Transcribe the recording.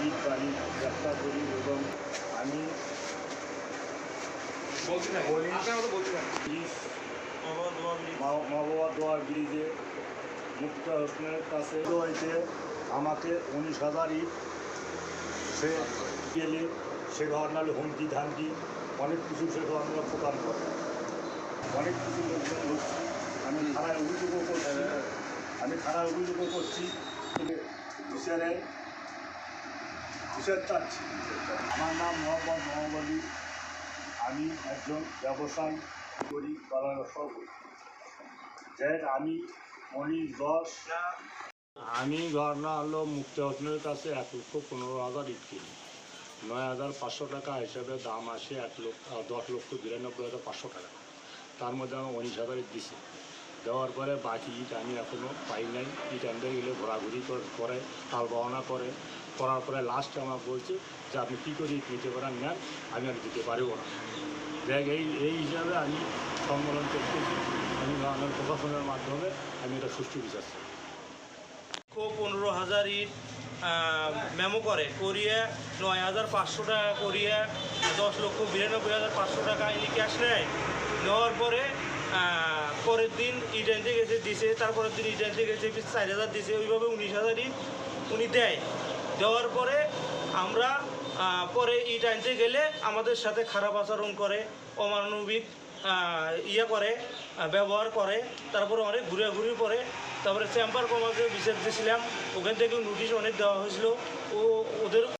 আমি ব্যবসা করি এবং আমি মা- বাবা দোয়ার ব্রিজে মুক্তা হোসেনের কাছে হয়েছে আমাকে উনিশ হাজার ইট সে গেলে সে ধরনালে হুমকি ধামকি অনেক কিছু সে ধরনের প্রদান করে অনেক কিছু লোকজন হচ্ছে আমি থানায় অভিযোগও করছি। আমি থানায় অভিযোগও করছি বিচারে চাচ্ছি আমার নাম মোহাম্মদ মোহাম্মদ আলী। আমি একজন ব্যবসায়ী করি সব দেখ আমি উনিশ দশ। আমি ধর্না হলো মুক্তি হোসেনের কাছে এক লক্ষ পনেরো হাজার ইট নয় হাজার পাঁচশো টাকা হিসাবে দাম আসে এক লক্ষ, দশ লক্ষ বিরানব্বই হাজার পাঁচশো টাকা। তার মধ্যে আমি উনিশ হাজার দিছি। দেওয়ার পরে বাকি ইট আমি এখনও পাই নাই। ইট আনতে গেলে ঘোরাঘুরি কর- তাল বাহনা করে। করার পরে লাস্টে আমার বলছে যে, আপনি কী করে ইট নিতে পারেন? নেন, আমি আর দিতে পারব না। দেখ, এই এই হিসাবে আমি সম্মেলন করতেছি। আমি আমার প্রশাসনের মাধ্যমে আমি এটা সুষ্ঠু বিচার চাই। পনেরো হাজার ইট মেমো করে, করিয়ে নয় হাজার পাঁচশো টাকা করিয়ে দশ লক্ষ বিরানব্বই হাজার পাঁচশো টাকা ইনি ক্যাশ নেয়। নেওয়ার পরে পরের দিন ইট আনতে গেছে, দিছে, তারপরের দিন ইট আনতে গেছে চার হাজার দিছে, ওইভাবে উনিশ হাজারই উনি দেয়। দেওয়ার পরে আমরা পরে ইট আনতে গেলে আমাদের সাথে খারাপ আচরণ করে, অমানবিক ইয়ে করে ব্যবহার করে, তারপরে অনেক ঘুরে ঘুরে পরে তারপরে চেম্বার কমাতে বিচার দিয়েছিলাম ওখান থেকে নোটিশ অনেক দেওয়া হয়েছিল। ও, ওদের